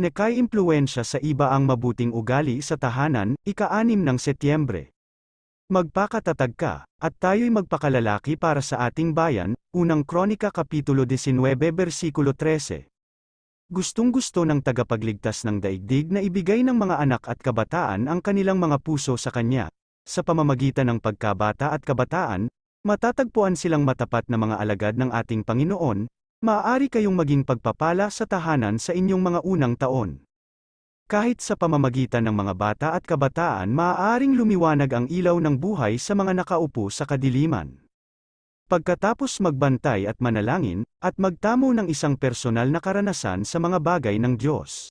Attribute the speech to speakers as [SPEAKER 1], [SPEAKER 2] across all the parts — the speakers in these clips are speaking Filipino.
[SPEAKER 1] Nekay impluensya sa iba ang mabuting ugali sa tahanan, ika-anim ng Setyembre. Magpakatatag ka, at tayo'y magpakalalaki para sa ating bayan, unang Kronika Kapitulo 19 versikulo 13. Gustong-gusto ng tagapagligtas ng daigdig na ibigay ng mga anak at kabataan ang kanilang mga puso sa Kanya. Sa pamamagitan ng pagkabata at kabataan, matatagpuan silang matapat na mga alagad ng ating Panginoon, maaari kayong maging pagpapala sa tahanan sa inyong mga unang taon. Kahit sa pamamagitan ng mga bata at kabataan maaaring lumiwanag ang ilaw ng buhay sa mga nakaupo sa kadiliman. Pagkatapos magbantay at manalangin, at magtamo ng isang personal na karanasan sa mga bagay ng Diyos.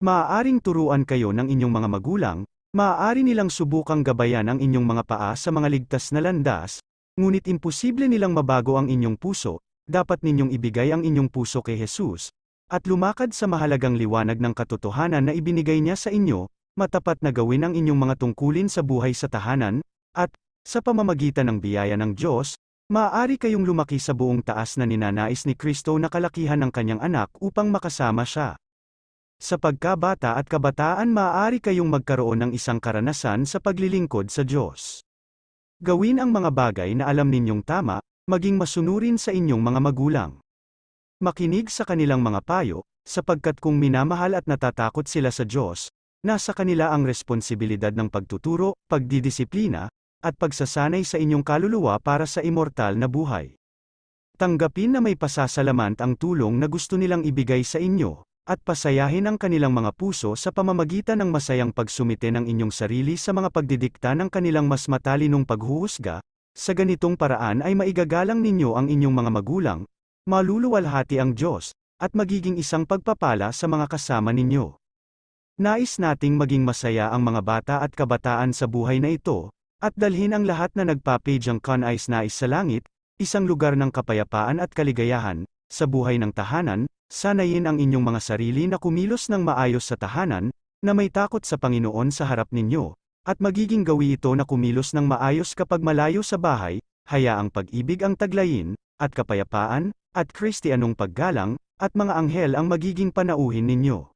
[SPEAKER 1] Maaaring turuan kayo ng inyong mga magulang, maaari nilang subukang gabayan ang inyong mga paa sa mga ligtas na landas, ngunit imposible nilang mabago ang inyong puso, dapat ninyong ibigay ang inyong puso kay Jesus, at lumakad sa mahalagang liwanag ng katotohanan na ibinigay niya sa inyo, matapat na gawin ang inyong mga tungkulin sa buhay sa tahanan, at, sa pamamagitan ng biyaya ng Diyos, maaari kayong lumaki sa buong taas na ninanais ni Kristo na kalakihan ng kanyang anak upang makasama siya. Sa pagkabata at kabataan maaari kayong magkaroon ng isang karanasan sa paglilingkod sa Diyos. Gawin ang mga bagay na alam ninyong tama, maging masunurin sa inyong mga magulang. Makinig sa kanilang mga payo, sapagkat kung minamahal at natatakot sila sa Diyos, nasa kanila ang responsibilidad ng pagtuturo, pagdidisiplina, at pagsasanay sa inyong kaluluwa para sa immortal na buhay. Tanggapin na may pasasalamant ang tulong na gusto nilang ibigay sa inyo, at pasayahin ang kanilang mga puso sa pamamagitan ng masayang pagsumite ng inyong sarili sa mga pagdidikta ng kanilang mas matalinong paghuhusga, sa ganitong paraan ay maigagalang ninyo ang inyong mga magulang, maluluwalhati ang Diyos, at magiging isang pagpapala sa mga kasama ninyo. Nais nating maging masaya ang mga bata at kabataan sa buhay na ito, at dalhin ang lahat na nagpapage ang Conais Nais sa langit, isang lugar ng kapayapaan at kaligayahan, sa buhay ng tahanan, sanayin ang inyong mga sarili na kumilos ng maayos sa tahanan, na may takot sa Panginoon sa harap ninyo, at magiging gawi ito na kumilos ng maayos kapag malayo sa bahay, hayaang pag-ibig ang taglayin, at kapayapaan, at Kristianong paggalang, at mga anghel ang magiging panauhin ninyo.